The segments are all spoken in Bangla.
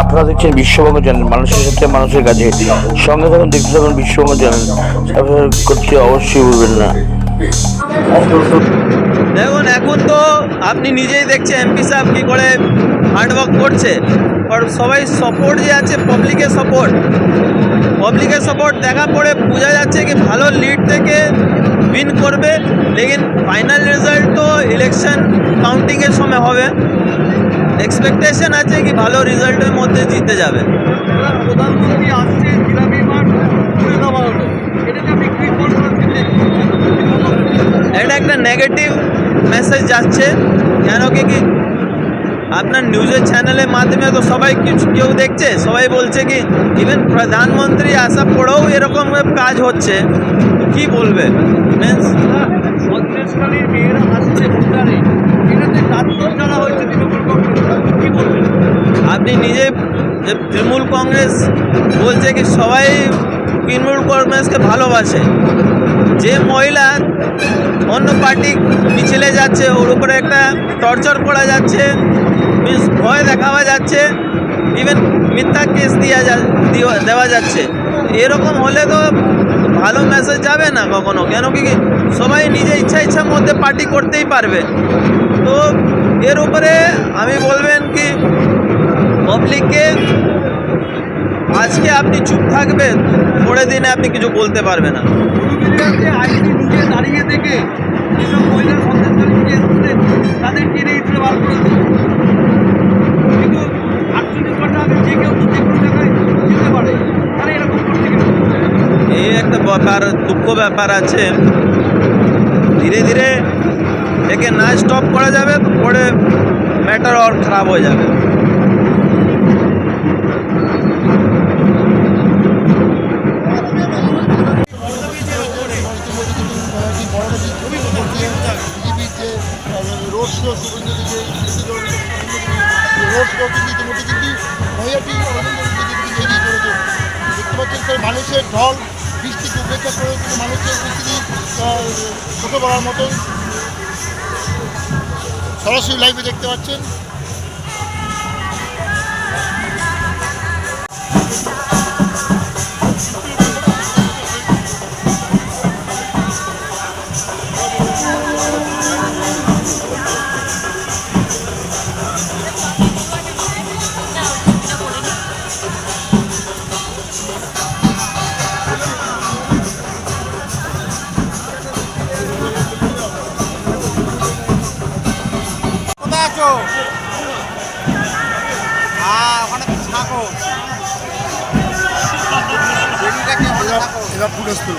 আপনারা দেখছেন বিশ্ববঙ্গ চ্যানেল, মানুষের সাথে মানুষের কাছে। সঙ্গে থাকুন, দেখতে থাকুন বিশ্ববঙ্গ চ্যানেল। সাবস্ক্রাইব করতে অবশ্যই ভুলবেন না। দেখুন, এখন তো আপনি নিজেই দেখছেন, এমপি সাহেব কী করে হার্ডওয়ার্ক করছে। আর সবাই সাপোর্ট যে আছে পাবলিকের সাপোর্ট পাবলিকের সাপোর্ট দেখা পড়ে বোঝা যাচ্ছে কি ভালো লিড থেকে উইন করবে। লেকিন ফাইনাল রেজাল্ট তো ইলেকশন কাউন্টিংয়ের সময় হবে। এক্সপেকটেশন আছে কি ভালো রেজাল্টের মধ্যে জিতে যাবে। প্রধানমন্ত্রী আসছে দেওয়া হলো। আপনি কি এটা একটা নেগেটিভ মেসেজ যাচ্ছে কেন কি কি? আপনার নিউজের চ্যানেলের মাধ্যমে তো সবাই কিছু কেউ দেখছে সবাই বলছে কি ইভেন প্রধানমন্ত্রী আসা পড়েও এরকম কাজ হচ্ছে। তো কী বলবে? মিন্স সন্ত্রাসকারীর মেয়েরা আসছে ভোটারে। এটাতে তৃণমূল কংগ্রেস কি আপনি নিজে যে তৃণমূল কংগ্রেস বলছে কি সবাই তৃণমূল কংগ্রেসকে ভালোবাসে। যে মহিলা অন্য পার্টি মিছিলে যাচ্ছে, ওর উপরে একটা টর্চার করা যাচ্ছে মিন্স ভয় দেখাওয়া যাচ্ছে ইভেন মিথ্যা কেস দেওয়া যা, দেওয়া- যাচ্ছে। এরকম হলে তো ভালো মেসেজ যাবে না কখনো। কেন কি সবাই নিজে ইচ্ছা ইচ্ছার মধ্যে পার্টি করতেই পারবে। তো এর উপরে আমি বলবেন কি পাবলিককে আজকে আপনি চুপ থাকবেন পরের দিনে আপনি কিছু বলতে পারবেন না। দাঁড়িয়ে থেকে পারে এই একটা ব্যাপার দুঃখ ব্যাপার আছে। ধীরে ধীরে একে না স্টপ করা যাবে, পরে ম্যাটার আর খারাপ হয়ে যাবে। রোড শো রোড মানুষের ঢল। বৃষ্টিকে উপেক্ষা করে কিন্তু মানুষের উপস্থিতি ছোটো পড়ার মতন। সরাসরি লাইভে দেখতে পাচ্ছেন। আছো হ্যাঁ ওখানে থাকো। এবার পুরস্কার।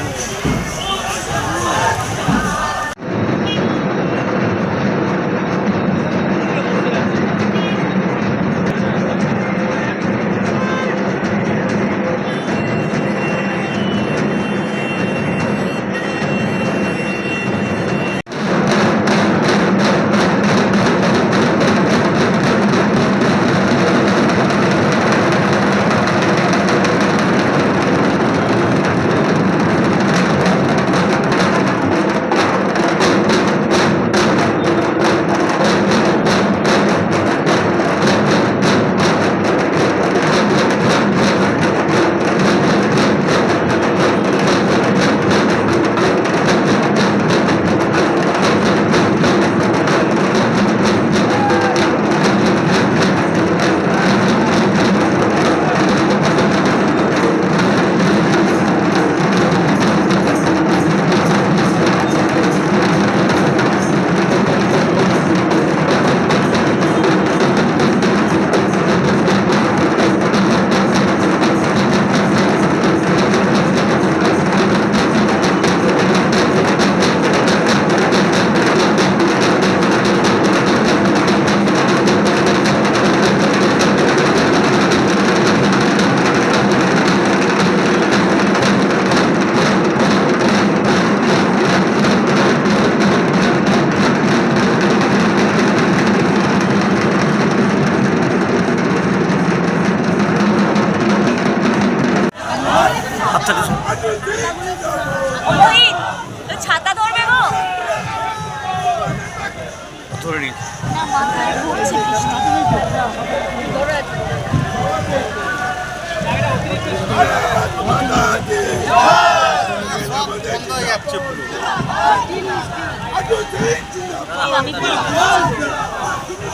পারেনি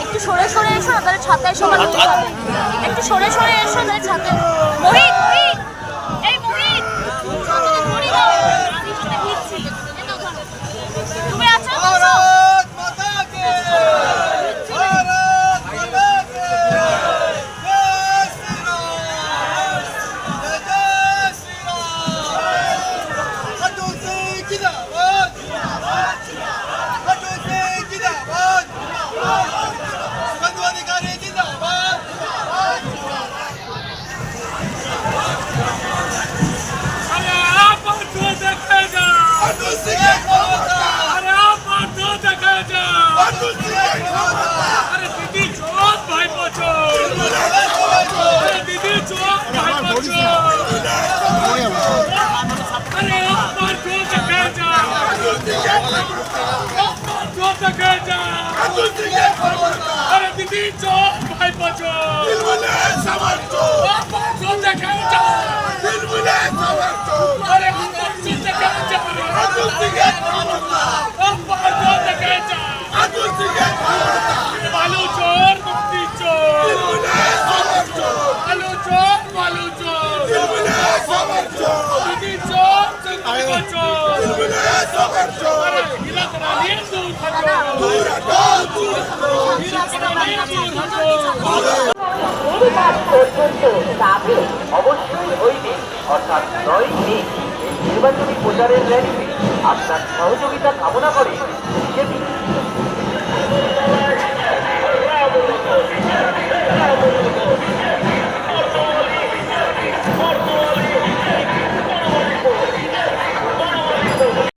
একটু সরে সরে এসো তাহলে ছাতায় সময় আচ্ছা, আচ্ছা। একটু সরে সরে এসো তাহলে ছাতায় দিকে যাও আতুল দিকে কলকাতা আরে দিদি চল ভাই বাঁচো দিলমুলে সামার চো বাবা চল দেখে যাও দিলমুলে সামার চো আরে আতুল দিকে যাও আতুল দিকে কলকাতা বাবা চল দেখে যাও আতুল দিকে কলকাতা ভালো চোর মুক্তি চোর দিলমুলে সামার চো ভালো চোর ভালো চোর দিলমুলে সামার চো দিদি চোর দিলমুলে সামার চো দিলমুলে সামার চো পর্যন্ত যাবে অবশ্যই ওই দিন অর্থাৎ নয় এই নির্বাচনী প্রচারের র্যালিতে আপনার সহযোগিতা কামনা করে বিজেপি।